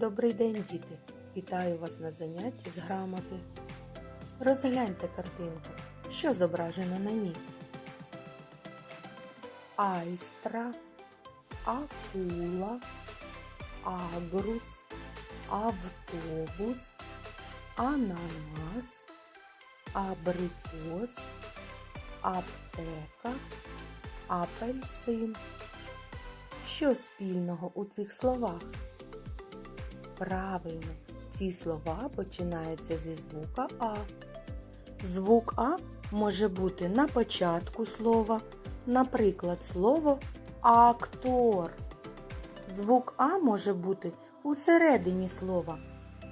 Добрий день, діти! Вітаю вас на занятті з грамоти. Розгляньте картинку. Що зображено на ній? Айстра, акула, агрус, автобус, ананас, абрикос, аптека, апельсин. Що спільного у цих словах? Правильно, ці слова починаються зі звука А. Звук А може бути на початку слова, наприклад, слово актор. Звук А може бути у середині слова,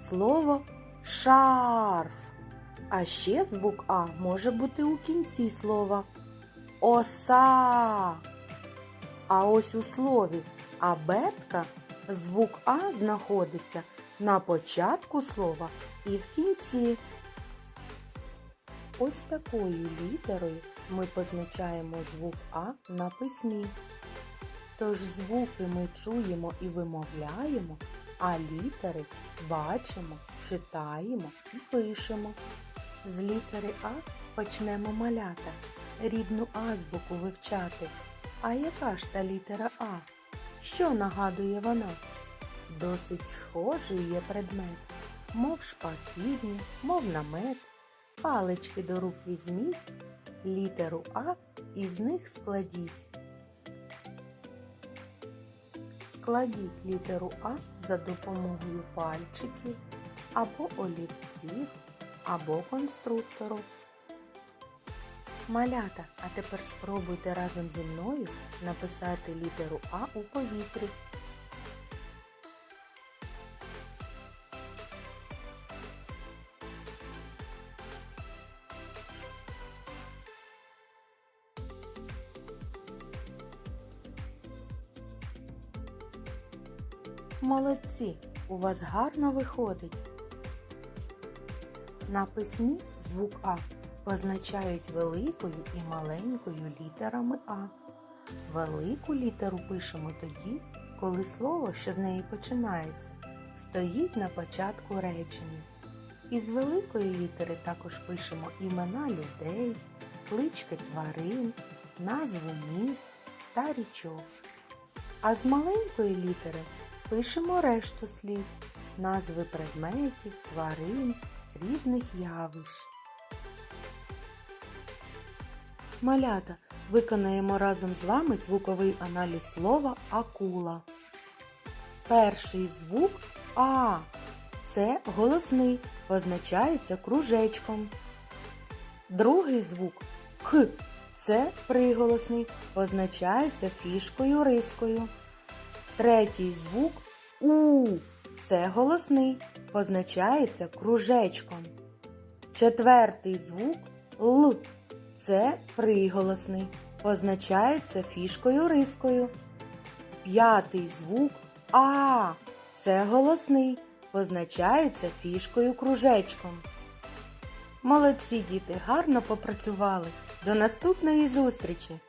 слово шарф. А ще звук А може бути у кінці слова оса. А ось у слові абетка звук А знаходиться на початку слова і в кінці. Ось такою літерою ми позначаємо звук А на письмі. Тож звуки ми чуємо і вимовляємо, а літери бачимо, читаємо і пишемо. З літери А почнемо малята, рідну азбуку вивчати. А яка ж та літера А? Що нагадує вона? Досить схожий є предмет, мов шпаківні, мов намет. Палички до рук візьміть, літеру А із них складіть. Складіть літеру А за допомогою пальчиків або олівців, або конструктору. Малята, а тепер спробуйте разом зі мною написати літеру А у повітрі. Молодці! У вас гарно виходить. На письмі звук А позначають великою і маленькою літерами А. Велику літеру пишемо тоді, коли слово, що з неї починається, стоїть на початку речення. Із великої літери також пишемо імена людей, клички тварин, назви міст та річок. А з маленької літери пишемо решту слів, назви предметів, тварин, різних явищ. Малята, виконаємо разом з вами звуковий аналіз слова акула. Перший звук А. Це голосний, позначається кружечком. Другий звук Х. Це приголосний, позначається фішкою рискою. Третій звук У. Це голосний, позначається кружечком. Четвертий звук Л. Це приголосний, позначається фішкою рискою. П'ятий звук А. Це голосний, позначається фішкою кружечком. Молодці діти, гарно попрацювали. До наступної зустрічі!